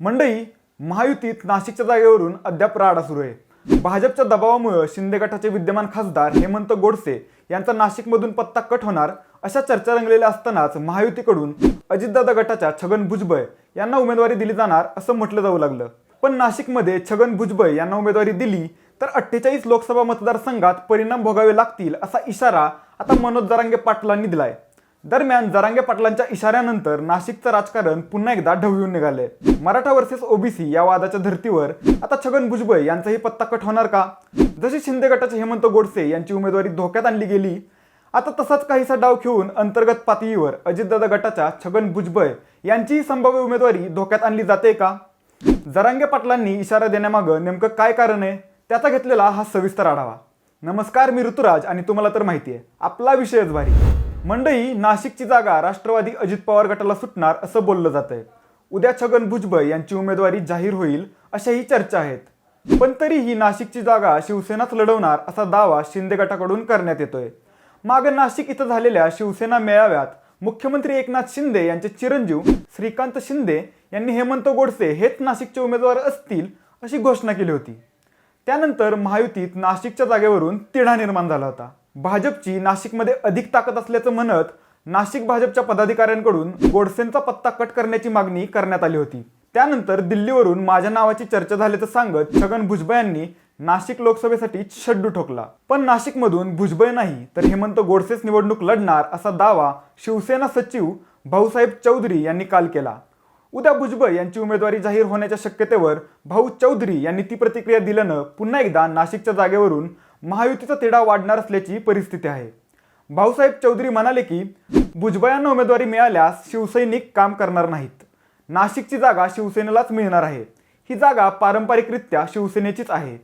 मंडई महायुतीत नाशिकच्या जागेवरून अद्याप राडा सुरू आहे. भाजपच्या दबावामुळे शिंदे गटाचे विद्यमान खासदार हेमंत गोडसे यांचा नाशिकमधून पत्ता कट होणार अशा चर्चा रंगलेल्या असतानाच महायुतीकडून अजितदादा गटाच्या छगन भुजबळ यांना उमेदवारी दिली जाणार असं म्हटलं जाऊ लागलं. पण नाशिकमध्ये छगन भुजबळ यांना उमेदवारी दिली तर अठ्ठेचाळीस लोकसभा मतदारसंघात परिणाम भोगावे लागतील असा इशारा आता मनोज जरांगे पाटलांनी दिलाय. दरम्यान जरांगे पाटलांच्या इशाऱ्यानंतर नाशिकचं राजकारण पुन्हा एकदा ढवळून निघाले मराठा वर्सेस ओबीसी या वादाच्या धर्तीवर आता छगन भुजबळ यांचाही पत्ता कट होणार का? जशी शिंदे गटाचे हेमंत गोडसे यांची उमेदवारी धोक्यात आणली गेली आता तसाच काहीसा डाव खेळून अंतर्गत पातळीवर अजितदादा गटाच्या छगन भुजबळ यांचीही संभाव्य उमेदवारी धोक्यात आणली जाते का? जरांगे पाटलांनी इशारा देण्यामागं नेमकं काय कारण आहे? त्याचा घेतलेला हा सविस्तर आढावा. नमस्कार मी ऋतुराज आणि तुम्हाला तर माहिती आहे आपला विषयच भारी. मंडई नाशिकची जागा राष्ट्रवादी अजित पवार गटाला सुटणार असं बोललं जात आहे उद्या छगन भुजबळ यांची उमेदवारी जाहीर होईल अशाही चर्चा आहेत. पण तरीही नाशिकची जागा शिवसेनाच लढवणार असा दावा शिंदे गटाकडून करण्यात येतोय. मागे नाशिक इथं झालेल्या शिवसेना मेळाव्यात मुख्यमंत्री एकनाथ शिंदे यांचे चिरंजीव श्रीकांत शिंदे यांनी हेमंत गोडसे हेच नाशिकचे उमेदवार असतील अशी घोषणा केली होती. त्यानंतर महायुतीत नाशिकच्या जागेवरून तिढा निर्माण झाला होता. भाजपची नाशिकमध्ये अधिक ताकद असल्याचं म्हणत नाशिक भाजपच्या पदाधिकाऱ्यांकडून गोडसेंचा पत्ता कट करण्याची मागणी करण्यात आली होती. त्यानंतर दिल्लीवरून माझ्या नावाची चर्चा झाल्याचं सांगत छगन भुजबळ यांनी नाशिक लोकसभेसाठी शड्डू ठोकला. पण नाशिकमधून भुजबळ नाही तर हेमंत गोडसेच निवडणूक लढणार असा दावा शिवसेना सचिव भाऊसाहेब चौधरी यांनी काल केला. उद्या भुजबळ यांची उमेदवारी जाहीर होण्याच्या शक्यतेवर भाऊ चौधरी यांनी ती प्रतिक्रिया दिल्यानं पुन्हा एकदा नाशिकच्या जागेवरून महायुतीचा तिढा वाढणार असल्याची परिस्थिती आहे. भाऊसाहेब चौधरी म्हणाले की भुजबळ यांना उमेदवारी मिळाल्यास शिवसैनिक काम करणार नाहीत. नाशिकची जागा शिवसेनेलाच मिळणार आहे. ही जागा पारंपरिकरित्या शिवसेनेचीच आहे.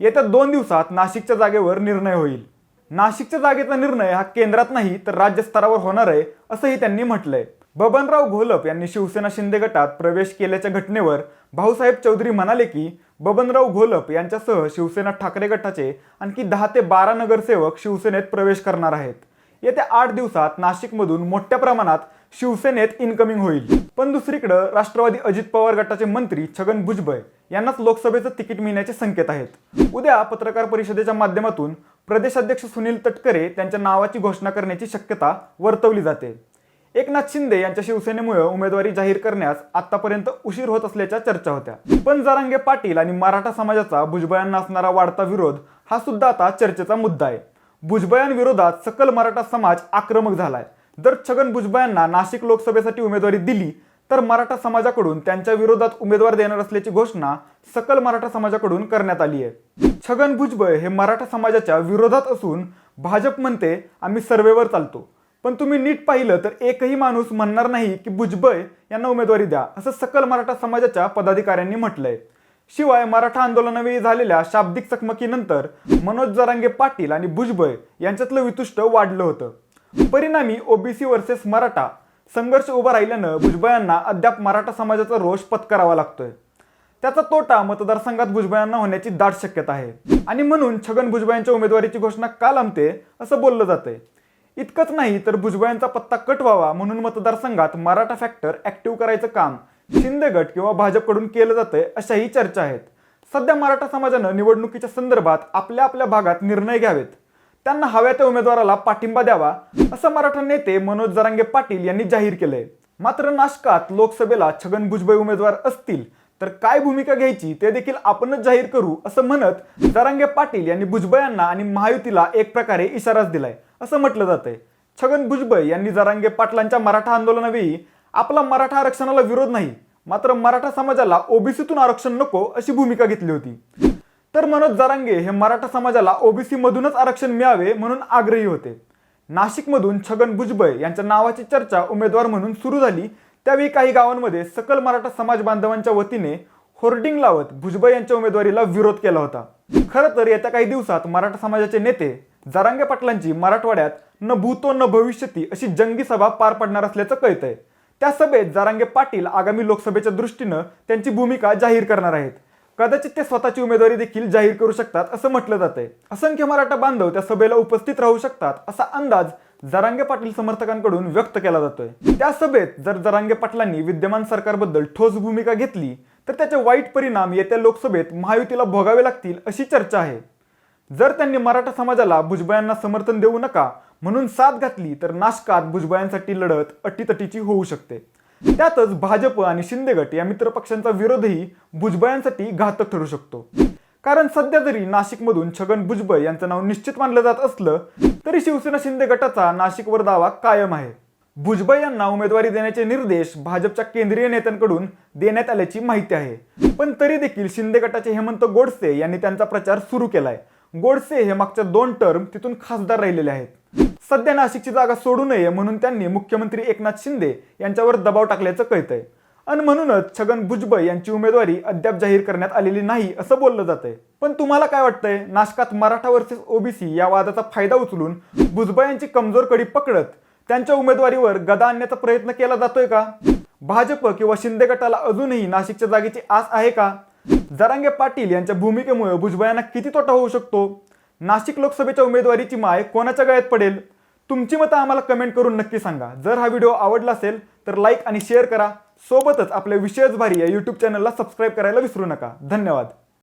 येत्या दोन दिवसात नाशिकच्या जागेवर निर्णय होईल. नाशिकच्या जागेचा निर्णय हा केंद्रात नाही तर राज्यस्तरावर होणार आहे असंही त्यांनी म्हटलंय. बबनराव घोलप यांनी शिवसेना शिंदे गटात प्रवेश केल्याच्या घटनेवर भाऊसाहेब चौधरी म्हणाले की बबनराव घोलप यांच्यासह शिवसेना ठाकरे गटाचे आणखी दहा ते बारा नगरसेवक शिवसेनेत प्रवेश करणार आहेत. येत्या आठ दिवसात नाशिकमधून मोठ्या प्रमाणात शिवसेनेत इन्कमिंग होईल. पण दुसरीकडं राष्ट्रवादी अजित पवार गटाचे मंत्री छगन भुजबळ यांनाच लोकसभेचं तिकीट मिळण्याचे संकेत आहेत. उद्या पत्रकार परिषदेच्या माध्यमातून प्रदेशाध्यक्ष सुनील तटकरे त्यांच्या नावाची घोषणा करण्याची शक्यता वर्तवली जाते. एकनाथ शिंदे यांच्या शिवसेनेमुळे उमेदवारी जाहीर करण्यास आतापर्यंत उशीर होत असल्याच्या चर्चा होत्या. पण जारांगे पाटील आणि मराठा समाजाचा भुजबळांना असणारा वाढता विरोध हा सुद्धा आता चर्चेचा मुद्दा आहे. भुजबळांविरोधात सकल मराठा समाज आक्रमक झालाय. जर छगन भुजबळांना नाशिक लोकसभेसाठी उमेदवारी दिली तर मराठा समाजाकडून त्यांच्या विरोधात उमेदवार देणार असल्याची घोषणा सकल मराठा समाजाकडून करण्यात आली आहे. छगन भुजबळ हे मराठा समाजाच्या विरोधात असून भाजप म्हणते आम्ही सर्वेवर चालतो. पण तुम्ही नीट पाहिलं तर एकही माणूस म्हणणार नाही की भुजबळ यांना उमेदवारी द्या असं सकल मराठा समाजाच्या पदाधिकाऱ्यांनी म्हटलंय. शिवाय मराठा आंदोलनावेळी झालेल्या शाब्दिक चकमकीनंतर मनोज जरांगे पाटील आणि भुजबळ यांच्यातलं वितुष्ट वाढलं होतं. परिणामी ओबीसी वर्सेस मराठा संघर्ष उभा राहिल्यानं भुजबळांना अद्याप मराठा समाजाचा रोष पत्करावा लागतोय. त्याचा तोटा मतदारसंघात भुजबळांना होण्याची दाट शक्यता आहे. आणि म्हणून छगन भुजबळ यांच्या उमेदवारीची घोषणा का लांबते असं बोललं जातंय. इतकंच नाही तर भुजबळांचा पत्ता कट व्हावा म्हणून मतदारसंघात मराठा फॅक्टर ऍक्टिव्ह करायचं काम शिंदे गट किंवा भाजपकडून केलं जातंय अशाही चर्चा आहेत. सध्या मराठा समाजानं निवडणुकीच्या संदर्भात आपल्या आपल्या भागात निर्णय घ्यावेत. त्यांना हव्या त्या उमेदवाराला पाठिंबा द्यावा असं मराठा नेते मनोज जरांगे पाटील यांनी जाहीर केलंय. मात्र नाशकात लोकसभेला छगन भुजबळ उमेदवार असतील तर काय भूमिका घ्यायची ते देखील आपणच जाहीर करू असं म्हणत जरांगे पाटील यांनी भुजबळ यांना आणि महायुतीला एक प्रकारे इशाराच दिलाय. असं म्हटलं जातंय. छगन भुजबळ यांनी जरांगे पाटलांच्या मराठा आंदोलनावेळी आपला मराठा आरक्षणाला विरोध नाही मात्र मराठा समाजाला ओबीसीतून आरक्षण नको अशी भूमिका घेतली होती. तर मनोज जरांगे हे मराठा समाजाला ओबीसी मधूनच आरक्षण मिळावे म्हणून आग्रही होते. नाशिकमधून छगन भुजबळ यांच्या नावाची चर्चा उमेदवार म्हणून सुरू झाली त्यावेळी काही गावांमध्ये सकल मराठा समाज बांधवांच्या वतीने होर्डिंग लावत भुजबळ यांच्या उमेदवारीला विरोध केला होता. खरं तर येत्या काही दिवसात मराठा समाजाचे नेते जरांगे पाटलांची मराठवाड्यात न भूतो न भविष्यती अशी जंगी सभा पार पडणार असल्याचं कळतंय. त्या सभेत जरांगे पाटील आगामी लोकसभेच्या दृष्टीनं त्यांची भूमिका जाहीर करणार आहेत. कदाचित ते स्वतःची उमेदवारी देखील जाहीर करू शकतात असं म्हटलं जातंय. असंख्य मराठा बांधव त्या सभेला उपस्थित राहू शकतात असा अंदाज जरांगे पाटील समर्थकांकडून व्यक्त केला जातोय. त्या सभेत जर जरांगे पाटलांनी विद्यमान सरकारबद्दल ठोस भूमिका घेतली तर त्याचे वाईट परिणाम येत्या लोकसभेत महायुतीला भोगावे लागतील अशी चर्चा आहे. जर त्यांनी मराठा समाजाला भुजबळांना समर्थन देऊ नका म्हणून साथ घातली तर नाशकात भुजबळांसाठी लढत अटीतटीची होऊ शकते. त्यातच भाजप आणि शिंदे गट या मित्रपक्षांचा विरोधही भुजबळांसाठी घातक ठरू शकतो. कारण सध्या जरी नाशिकमधून छगन भुजबळ यांचं नाव निश्चित मानलं जात असलं तरी शिवसेना शिंदे गटाचा नाशिकवर दावा कायम आहे. भुजबळ यांना उमेदवारी देण्याचे निर्देश भाजपच्या केंद्रीय नेत्यांकडून देण्यात आल्याची माहिती आहे. पण तरी देखील शिंदे गटाचे हेमंत गोडसे यांनी त्यांचा प्रचार सुरू केलाय. गोडसे हे मागच्या दोन टर्म तिथून खासदार राहिलेले आहेत. सध्या नाशिकची जागा सोडू नये म्हणून त्यांनी मुख्यमंत्री एकनाथ शिंदे यांच्यावर दबाव टाकल्याचं कळतंय. आणि म्हणूनच छगन भुजबळ यांची उमेदवारी अद्याप जाहीर करण्यात आलेली नाही असं बोललं जातंय. पण तुम्हाला काय वाटतंय? नाशकात मराठा वर्सेस ओबीसी या वादाचा फायदा उचलून भुजबळ यांची कमजोर कडी पकडत त्यांच्या उमेदवारीवर गदा आणण्याचा प्रयत्न केला जातोय का? भाजप किंवा शिंदे गटाला अजूनही नाशिकच्या जागेची आस आहे का? जरांगे पाटील यांच्या भूमिकेमुळे भुजबळांना किती तोटा होऊ शकतो? नाशिक लोकसभेच्या उमेदवारीची माय कोणाच्या गळ्यात पडेल? तुमची मतं आम्हाला कमेंट करून नक्की सांगा. जर हा व्हिडिओ आवडला असेल तर लाईक आणि शेअर करा. सोबतच आपल्या विषयच भारी या यूट्यूब चॅनलला सबस्क्राईब करायला विसरू नका. धन्यवाद.